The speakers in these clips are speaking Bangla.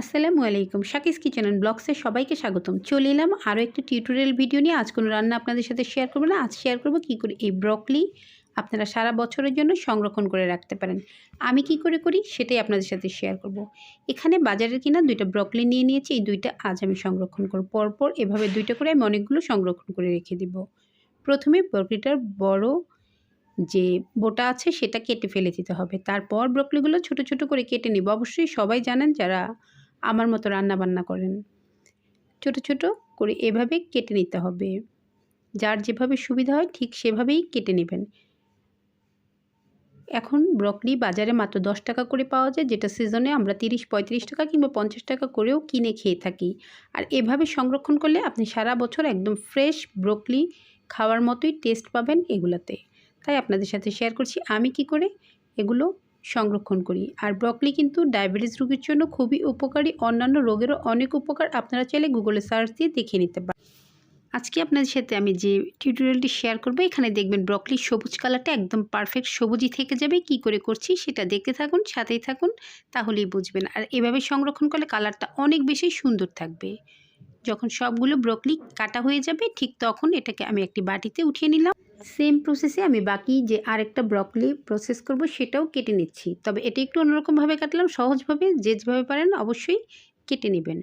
আসসালামু আলাইকুম। শাকিস কিচেন অ্যান্ড ব্লগসে সবাইকে স্বাগতম। চলে এলাম আরও একটি টিউটোরিয়াল ভিডিও নিয়ে। আজ কোনো রান্না আপনাদের সাথে শেয়ার করব না। আজ শেয়ার করব কী করে এই ব্রকলি আপনারা সারা বছরের জন্য সংরক্ষণ করে রাখতে পারেন। আমি কি করে করি সেটাই আপনাদের সাথে শেয়ার করব। এখানে বাজারের কিনা দুইটা ব্রকলি নিয়ে নিয়েছি। এই দুইটা আজ আমি সংরক্ষণ করব। পরপর এভাবে দুইটা করে আমি অনেকগুলো সংরক্ষণ করে রেখে দিব। প্রথমে ব্রকলিটার বড় যে বোটা আছে সেটা কেটে ফেলে দিতে হবে। তারপর ব্রকলিগুলো ছোট ছোট করে কেটে নিব। অবশ্যই সবাই জানেন যারা আমার মতো রান্না বান্না করেন। ছোট ছোট করে এভাবে কেটে নিতে হবে। যার যেভাবে সুবিধা হয় ঠিক সেভাবেই কেটে নেবেন। এখন ব্রকলি বাজারে মাত্র দশ টাকা করে পাওয়া যায়, যেটা সিজনে আমরা তিরিশ, পঁয়ত্রিশ টাকা কিংবা পঞ্চাশ টাকা করেও কিনে খেয়ে থাকি। আর এভাবে সংরক্ষণ করলে আপনি সারা বছর একদম ফ্রেশ ব্রকলি খাওয়ার মতোই টেস্ট পাবেন এগুলাতে। তাই আপনাদের সাথে শেয়ার করছি, আমি কি করে এগুলো সংরক্ষণ করি। আর ব্রকলি কিন্তু ডায়াবেটিস রোগীর জন্য খুবই উপকারী। অন্যান্য রোগেরও অনেক উপকার আপনারা চাইলে গুগলে সার্চ দিয়ে দেখে নিতে পারেন আজকে আপনাদের সাথে আমি যে টিউটোরিয়ালটি শেয়ার করব, এখানে দেখবেন ব্রকলির সবুজ কালারটা একদম পারফেক্ট সবুজই থেকে যাবে। কি করে করছি সেটা দেখতে থাকুন, সাথেই থাকুন, তাহলেই বুঝবেন। আর এভাবে সংরক্ষণ করলে কালারটা অনেক বেশি সুন্দর থাকবে। যখন সবগুলো ব্রকলি কাটা হয়ে যাবে, ঠিক তখন এটাকে আমি একটি বাটিতে উঠিয়ে নিলাম। সেম প্রসেসে আমি বাকি যে আরেকটা ব্রকলি প্রসেস করব, সেটাও কেটে নিচ্ছি। তবে এটা একটু অন্যরকমভাবে কাটলাম, সহজভাবে, যে যেভাবে পারেন অবশ্যই কেটে নেবেন।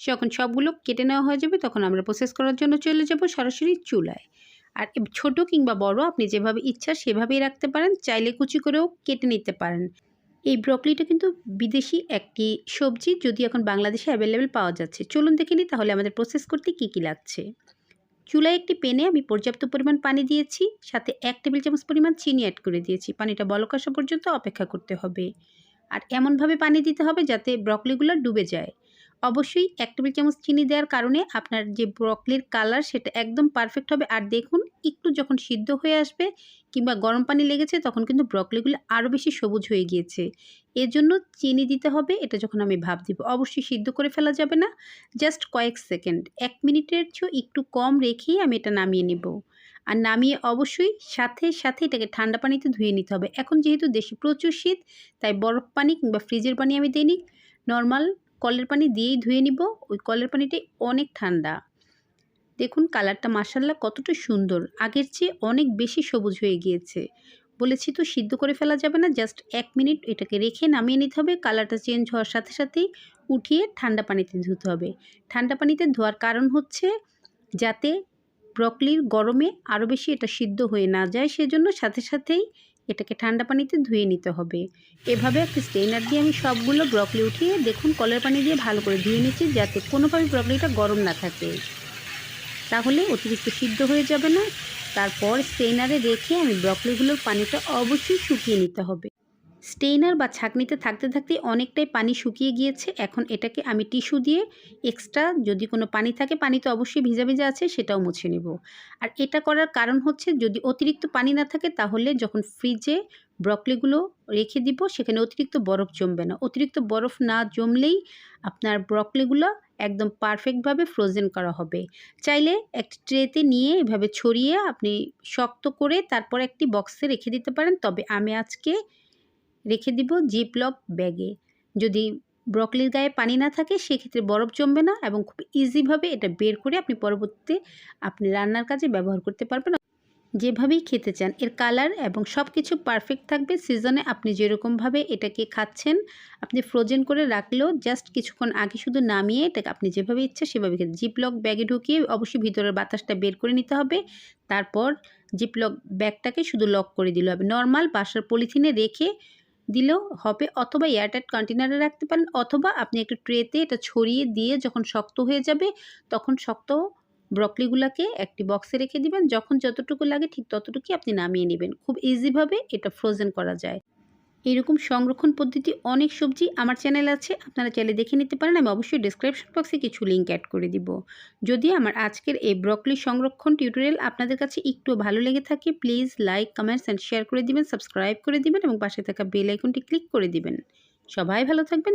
যখন সবগুলো কেটে নেওয়া হয়ে যাবে, তখন আমরা প্রসেস করার জন্য চলে যাব সরাসরি চুলায়। আর ছোট কিংবা বড়, আপনি যেভাবে ইচ্ছা সেভাবেই রাখতে পারেন, চাইলে কুচি করেও কেটে নিতে পারেন। এই ব্রকলিটা কিন্তু বিদেশি একটি সবজি যদি এখন বাংলাদেশে অ্যাভেলেবেল পাওয়া যাচ্ছে। চলুন দেখে নিই তাহলে আমাদের প্রসেস করতে কি কি লাগছে। চুলায় একটি পেনে আমি পর্যাপ্ত পরিমাণ পানি দিয়েছি, সাথে এক টেবিল চামচ পরিমাণ চিনি অ্যাড করে দিয়েছি। পানিটা বলক আসা পর্যন্ত অপেক্ষা করতে হবে। আর এমনভাবে পানি দিতে হবে যাতে ব্রকলিগুলো ডুবে যায়। অবশ্যই এক টেবিল চামচ চিনি দেওয়ার কারণে আপনার যে ব্রকলির কালার সেটা একদম পারফেক্ট হবে। আর দেখুন, একটু যখন সিদ্ধ হয়ে আসবে কিংবা গরম পানি লেগেছে, তখন কিন্তু ব্রকলিগুলো আরও বেশি সবুজ হয়ে গিয়েছে। এর জন্য চিনি দিতে হবে, এটা যখন আমি ভাব দিব। অবশ্যই সিদ্ধ করে ফেলা যাবে না। জাস্ট কয়েক সেকেন্ড এক মিনিটের চেয়েও একটু কম রেখেই আমি এটা নামিয়ে নেব। আর নামিয়ে অবশ্যই সাথে সাথে এটাকে ঠান্ডা পানিতে ধুয়ে নিতে হবে। এখন যেহেতু দেশে প্রচুর শীত, তাই বরফ পানি কিংবা ফ্রিজের পানি আমি দিইনি। নর্মাল কলের পানি দিয়েই ধুয়ে নিব। ওই কলের পানিটি অনেক ঠান্ডা। দেখুন কালারটা মাসাল্লা কতটা সুন্দর। আগের চেয়ে অনেক বেশি সবুজ হয়ে গিয়েছে। বলেছি তো সিদ্ধ করে ফেলা যাবে না, জাস্ট এক মিনিট এটাকে রেখে নামিয়ে নিতে হবে। কালারটা চেঞ্জ হওয়ার সাথে সাথেই উঠিয়ে ঠান্ডা পানিতে ধুতে হবে। ঠান্ডা পানিতে ধোয়ার কারণ হচ্ছে যাতে ব্রকলির গরমে আরও বেশি এটা সিদ্ধ হয়ে না যায়, সেজন্য সাথে সাথেই এটাকে ঠান্ডা পানিতে ধুয়ে নিতে হবে। এভাবে একটা স্টেইনার দিয়ে আমি সবগুলো ব্রকলি উঠিয়ে দেখুন কলের পানি দিয়ে ভালো করে ধুয়ে নিচ্ছি যাতে কোনোভাবে ব্রকলিটা গরম না থাকে। তাহলে অতিরিক্ত সিদ্ধ হয়ে যাবে না। তারপর স্টেইনারে রেখে আমি ব্রকলিগুলোর পানিটা অবশ্যই শুকিয়ে নিতে হবে। স্টেইনার বা ছাঁকনিতে থাকতে থাকতে অনেকটাই পানি শুকিয়ে গিয়েছে। এখন এটাকে আমি টিস্যু দিয়ে এক্সট্রা যদি কোনো পানি থাকে পানি তো অবশ্যই ভিজা ভিজা আছে, সেটাও মুছে নেব। আর এটা করার কারণ হচ্ছে যদি অতিরিক্ত পানি না থাকে, তাহলে যখন ফ্রিজে ব্রকলিগুলো রেখে দিব, সেখানে অতিরিক্ত বরফ জমবে না। অতিরিক্ত বরফ না জমলেই আপনার ব্রকলিগুলো একদম পারফেক্টভাবে ফ্রোজেন করা হবে। চাইলে একটি ট্রেতে নিয়ে এভাবে ছড়িয়ে আপনি শক্ত করে তারপর একটি বক্সে রেখে দিতে পারেন। তবে আমি আজকে রেখে দিব জিপলক ব্যাগে। যদি ব্রকলির গায়ে পানি না থাকে, সেক্ষেত্রে বরফ জমবে না এবং খুব ইজিভাবে এটা বের করে আপনি পরবর্তীতে আপনি রান্নার কাজে ব্যবহার করতে পারবেন। যেভাবেই খেতে চান, এর কালার এবং সব কিছু পারফেক্ট থাকবে সিজনে আপনি যেরকমভাবে এটাকে খাচ্ছেন, আপনি ফ্রোজেন করে রাখলেও জাস্ট কিছুক্ষণ আগে শুধু নামিয়ে এটাকে আপনি যেভাবে ইচ্ছা সেভাবে খেতে জিপলক ব্যাগে ঢুকিয়ে অবশ্যই ভিতরের বাতাসটা বের করে নিতে হবে। তারপর জিপলক ব্যাগটাকে শুধু লক করে দিলে হবে। নর্মাল বাসার পলিথিনে রেখে দিলেও হবে অথবা এয়ারটাইট কন্টেনারে রাখতে পারেন অথবা আপনি একটু ট্রেতে এটা ছড়িয়ে দিয়ে যখন শক্ত হয়ে যাবে তখন শক্ত ব্রকলিগুলোকে একটি বক্সে রেখে দিবেন। যখন যতটুকু লাগে ঠিক ততটুকুই আপনি নামিয়ে নেবেন। খুব ইজিভাবে এটা ফ্রোজেন করা যায়। এরকম সংরক্ষণ পদ্ধতি অনেক সবজি আমার চ্যানেল আছে, আপনারা চাইলে দেখে নিতে পারেন। আমি অবশ্যই ডিসক্রিপশন বক্সে কিছু লিঙ্ক অ্যাড করে দিব। যদি আমার আজকের এই ব্রকলি সংরক্ষণ টিউটোরিয়াল আপনাদের কাছে একটু ভালো লেগে থাকে please like comments and share করে দিবেন সাবস্ক্রাইব করে দিবেন এবং পাশে থাকা বেল আইকনটি ক্লিক করে দিবেন। সবাই ভালো থাকবেন